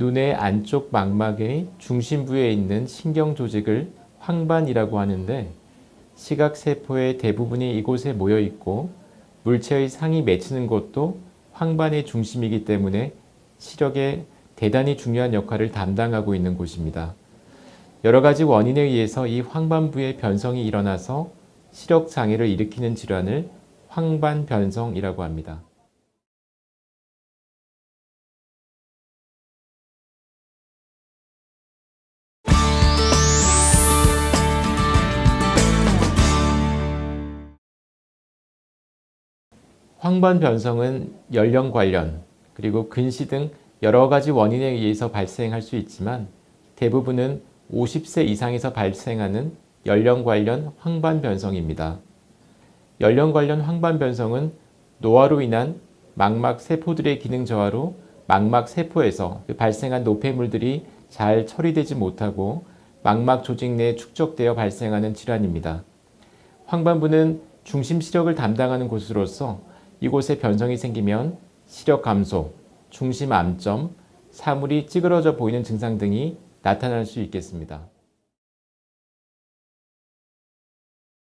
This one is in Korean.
눈의 안쪽 망막의 중심부에 있는 신경 조직을 황반이라고 하는데 시각 세포의 대부분이 이곳에 모여 있고 물체의 상이 맺히는 곳도 황반의 중심이기 때문에 시력에 대단히 중요한 역할을 담당하고 있는 곳입니다. 여러 가지 원인에 의해서 이 황반부의 변성이 일어나서 시력 장애를 일으키는 질환을 황반 변성이라고 합니다. 황반 변성은 연령 관련 그리고 근시 등 여러 가지 원인에 의해서 발생할 수 있지만 대부분은 50세 이상에서 발생하는 연령 관련 황반 변성입니다. 연령 관련 황반 변성은 노화로 인한 망막 세포들의 기능 저하로 망막 세포에서 그 발생한 노폐물들이 잘 처리되지 못하고 망막 조직 내에 축적되어 발생하는 질환입니다. 황반부는 중심 시력을 담당하는 곳으로서 이곳에 변성이 생기면 시력 감소, 중심 암점, 사물이 찌그러져 보이는 증상 등이 나타날 수 있겠습니다.